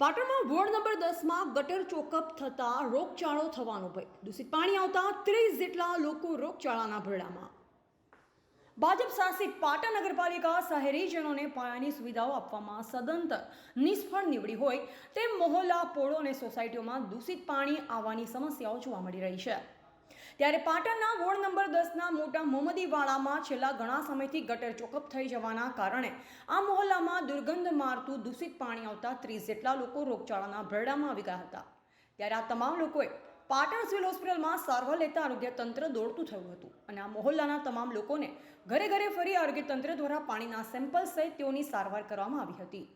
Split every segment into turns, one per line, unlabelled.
પાટણમાં ward number દસમાં ગટર ચોકઅપ થતાં રોગચાળો થવાનો ભય. દૂષિત પાણી આવતા ત્રીસ જેટલા લોકો રોગચાળાના ભરડામાં. ભાજપ શાસિત પાટણ નગરપાલિકા શહેરીજનોને પાયાની સુવિધાઓ આપવામાં સદંતર નિષ્ફળ નીવડી હોય તેમ મોહલ્લા પોળો અને સોસાયટીઓમાં દૂષિત પાણી આવવાની સમસ્યાઓ જોવા મળી રહી છે. ત્યારે પાટણના વોર્ડ નંબર દસના મોટા મોમદીવાળામાં છેલ્લા ઘણા સમયથી ગટર ચોકઅપ થઈ જવાના કારણે આ મોહલ્લામાં દુર્ગંધ મારતું દૂષિત પાણી આવતા ત્રીસ જેટલા લોકો રોગચાળાના ભરડામાં આવી ગયા હતા. ત્યારે આ તમામ લોકોએ પાટણ સિવિલ હોસ્પિટલમાં સારવાર લેતા આરોગ્ય તંત્ર દોડતું થયું હતું અને આ મહોલ્લાના તમામ લોકોને ઘરે ઘરે ફરી આરોગ્ય તંત્ર દ્વારા પાણીના સેમ્પલ સહિત તેઓની સારવાર કરવામાં આવી હતી.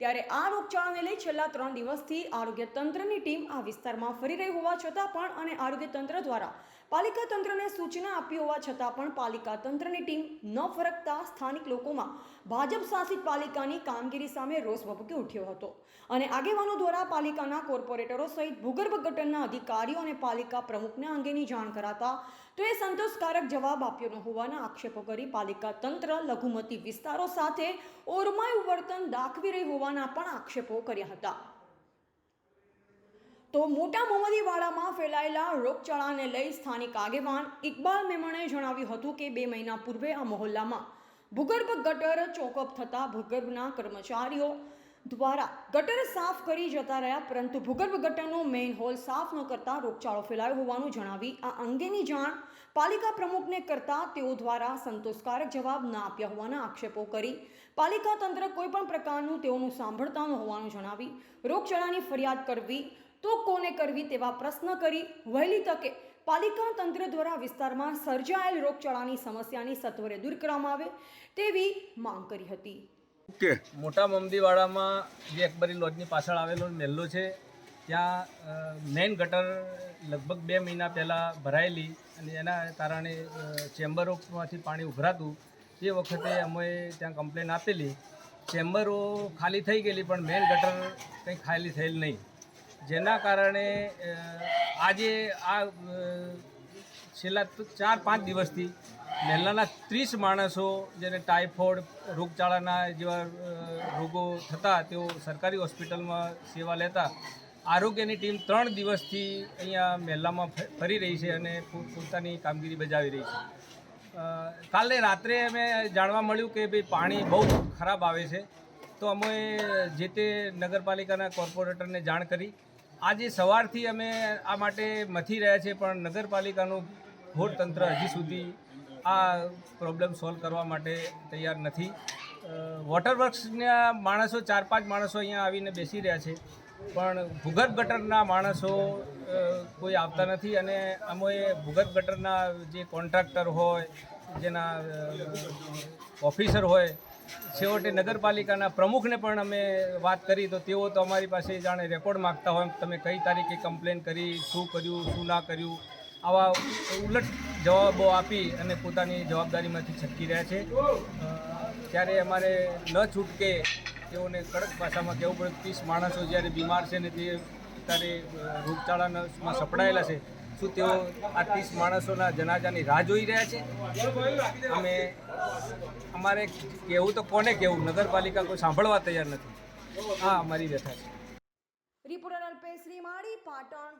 ત્યારે આ રોગચાળાને લઈ છેલ્લા ત્રણ દિવસથી આરોગ્ય તંત્રની ટીમ આ વિસ્તારમાં ફરી રહી હોવા છતાં પણ અને આરોગ્ય તંત્ર દ્વારા પાલિકા તંત્રને સૂચના આપી હોવા છતાં પણ પાલિકા તંત્રની ટીમ ન ફરકતા સ્થાનિક લોકોમાં ભાજપ શાસિત પાલિકાની કામગીરી સામે રોષ ભભૂકી ઉઠ્યો હતો. અને આગેવાનો દ્વારા પાલિકાના કોર્પોરેટરો સહિત ભૂગર્ભ ગટરના અધિકારીઓ અને પાલિકા પ્રમુખને અંગેની જાણ કરાતા તો એ સંતોષકારક જવાબ આપ્યો ન હોવાના આક્ષેપો કરી પાલિકા તંત્ર લઘુમતી વિસ્તારો સાથે ઓરમાયું વર્તન દાખવી રહી હોવાના પણ આક્ષેપો કર્યા હતા. તો મોટા મોમદીવાડામાં ફેલાયેલા રોગચાળાને લઈ સ્થાનિક આગેવાન ઇકબાલ મેમણે જણાવ્યું હતું કે બે મહિના પૂર્વે આ મહોલ્લામાં ભૂગર્ભ ગટર ચોકઅપ થતાં ભૂગર્ભના કર્મચારીઓ દ્વારા ગટર સાફ કરી જતા રહ્યા, પરંતુ ભૂગર્ભ ગટરનો મેઇન હોલ સાફ ન કરતા રોગચાળો ફેલાયો હોવાનું જણાવી આ અંગેની જાણ પાલિકા પ્રમુખને કરતા તેઓ દ્વારા સંતોષકારક જવાબ ના આપ્યા હોવાના આક્ષેપો કરી પાલિકા તંત્ર કોઈપણ પ્રકારનું તેઓનું સાંભળતા ન હોવાનું જણાવી રોગચાળાની ફરિયાદ કરવી તો કોને કરવી તેવા પ્રશ્ન કરી વહેલી તકે પાલિકા તંત્ર દ્વારા વિસ્તારમાં સર્જાયેલ રોગચાળાની સમસ્યાની સત્વરે દૂર કરવામાં આવે તેવી માંગ કરી હતી.
ઓકે
મોટા મમદીવાડામાં જે અકબરી લોજની પાછળ આવેલો મહેલો છે ત્યાં મેઇન ગટર લગભગ બે મહિના પહેલાં ભરાયેલી અને એના કારણે ચેમ્બરોમાંથી પાણી ઉભરાતું. તે વખતે અમે ત્યાં કમ્પ્લેન આપેલી. ચેમ્બરો ખાલી થઈ ગયેલી પણ મેઇન ગટર કંઈ ખાલી થયેલ નહીં. જેના કારણે આજે આ છેલ્લા ચાર, પાંચ દિવસથી મહેલાના ત્રીસ માણસો જેને ટાઇફોઇડ રોગચાળાના જેવા રોગો થતા તેઓ સરકારી હોસ્પિટલમાં સેવા લેતા, આરોગ્યની ટીમ ત્રણ દિવસથી અહીંયા મહેલામાં ફરી રહી છે અને પોતાની કામગીરી બજાવી રહી છે. કાલે રાત્રે અમે જાણવા મળ્યું કે ભાઈ પાણી બહુ ખરાબ આવે છે, તો અમે જે તે નગરપાલિકાના કોર્પોરેટરને જાણ કરી આજે સવારથી અમે આ માટે મથી રહ્યા છીએ, પણ નગરપાલિકાનું ઘોર તંત્ર હજી સુધી આ પ્રોબ્લેમ સોલ્વ કરવા માટે તૈયાર નથી. વોટર વર્ક્સના માણસો, ચાર પાંચ માણસો અહીંયા આવીને બેસી રહ્યા છે, પણ ભૂગર્ભ ગટરના માણસો કોઈ આવતા નથી અને અમે ભૂગર્ભ ગટરના જે કોન્ટ્રાક્ટર હોય, જેના ઓફિસર હોય છેવટે નગરપાલિકાના પ્રમુખને પણ અમે વાત કરી, તો તેઓ તો અમારી પાસે જાણે રેકોર્ડ માગતા હોય તમે કઈ તારીખે કમ્પ્લેન કરી, શું કર્યું, શું ના કર્યું, આવા ઉલટ જવાબો આપી અને પોતાની જવાબદારીમાંથી છટકી રહ્યા છે. ત્યારે અમારે ન છૂટકે તેઓને કડક ભાષામાં કહેવું પડે ત્રીસ માણસો જ્યારે બીમાર છે ને તે અત્યારે રોગચાળામાં સપડાયેલા છે શું તેઓ આ ત્રીસ માણસોના જનાજાની રાહ જોઈ રહ્યા છે? અમે અમારે કહેવું તો કોને કહેવું? નગરપાલિકા કોઈ સાંભળવા તૈયાર નથી. હા, અમારી વ્યથા છે.
રિપોર્ટર અલ્પેશ શ્રીમાળી પાટણ.